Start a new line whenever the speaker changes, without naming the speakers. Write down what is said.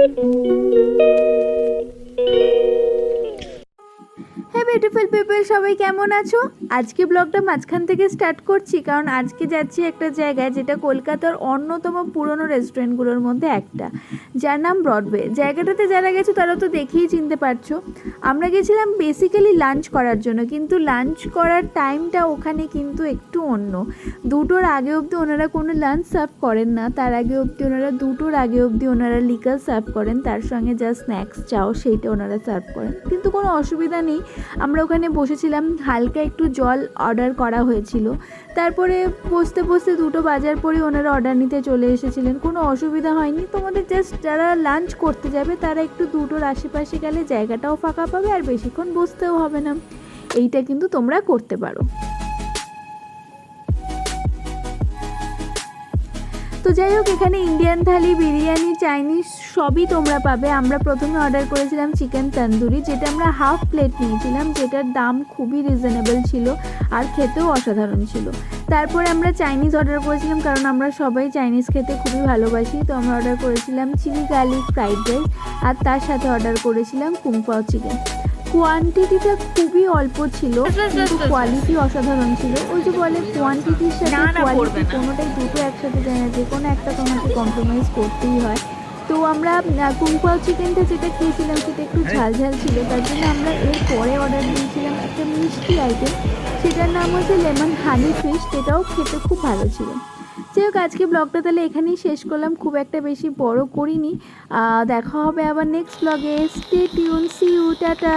Thank you. Beautiful people সবাই কেমন আছো? আজকে ব্লগটা মাঝখান থেকে স্টার্ট করছি, কারণ আজকে যাচ্ছি একটা জায়গায় যেটা কলকাতার অন্যতম পুরনো রেস্টুরেন্টগুলোর মধ্যে একটা, যার নাম ব্রডওয়ে জায়গাটাতে যারা গেছো, তারা তো দেখেই চিনতে পারছ। আমরা গেছিলাম বেসিক্যালি লাঞ্চ করার জন্য, কিন্তু লাঞ্চ করার টাইমটা ওখানে কিন্তু একটু অন্য। দুটোর আগে অবধি ওনারা কোনো লাঞ্চ সার্ভ করেন না, তার আগে অবধি ওনারা, দুটোর আগে অবধি ওনারা লিকার সার্ভ করেন, তার সঙ্গে যা স্ন্যাক্স চাও, সেইটা ওনারা সার্ভ করেন। কিন্তু কোনো অসুবিধা নেই আমরা ওখানে বসেছিলাম, হালকা একটু জল অর্ডার করা হয়েছিল। তারপরে বসতে বসতে দুটো বাজার পরে ওনারা অর্ডার নিতে চলে এসেছিলেন। কোনো অসুবিধা হয়নি। তোমাদের জাস্ট যারা লাঞ্চ করতে যাবে, তারা একটু দুটোর আশেপাশে গেলে জায়গাটাও ফাঁকা পাবে আর বেশিক্ষণ বসতেও হবে না। এইটা কিন্তু তোমরা করতে পারো। তো যাই হোক, এখানে ইন্ডিয়ান থালি, বিরিয়ানি চাইনিজ সবই তোমরা পাবে। আমরা প্রথমে অর্ডার করেছিলাম চিকেন তন্দুরি যেটা আমরা হাফ প্লেট নিয়েছিলাম, যেটার দাম খুবই রিজনেবল ছিল আর খেতেও অসাধারণ ছিল। তারপরে আমরা চাইনিজ অর্ডার করেছিলাম, কারণ আমরা সবাই চাইনিজ খেতে খুবই ভালোবাসি। তো আমরা অর্ডার করেছিলাম চিলি গার্লিক ফ্রাইড রাইস আর তার সাথে অর্ডার করেছিলাম কুংপাও চিকেন কোয়ান্টিটিটা খুবই অল্প ছিল কিন্তু কোয়ালিটি অসাধারণ ছিল। ওই যে বলে কোয়ান্টিটির সাথে
না, না,
কোয়ালিটি কোনোটাই দুটো একসাথে যায় না যে কোনো একটা তোমাকে কম্প্রোমাইজ করতেই হয়। তো আমরা কুংপাও চিকেনটা যেটা খেয়েছিলাম সেটা একটু ঝাল ঝাল ছিল তার জন্য আমরা এর পরে অর্ডার দিয়েছিলাম একটা মিষ্টি আইটেম সেটার নাম হচ্ছে লেমন হানি ফিশ সেটাও খেতে খুব ভালো ছিল। যাই হোক আজকে ব্লগটা তাহলে এখানেই শেষ করলাম। খুব একটা বেশি বড় করিনি। দেখা হবে আবার নেক্সট ব্লগে stay tune see you tata.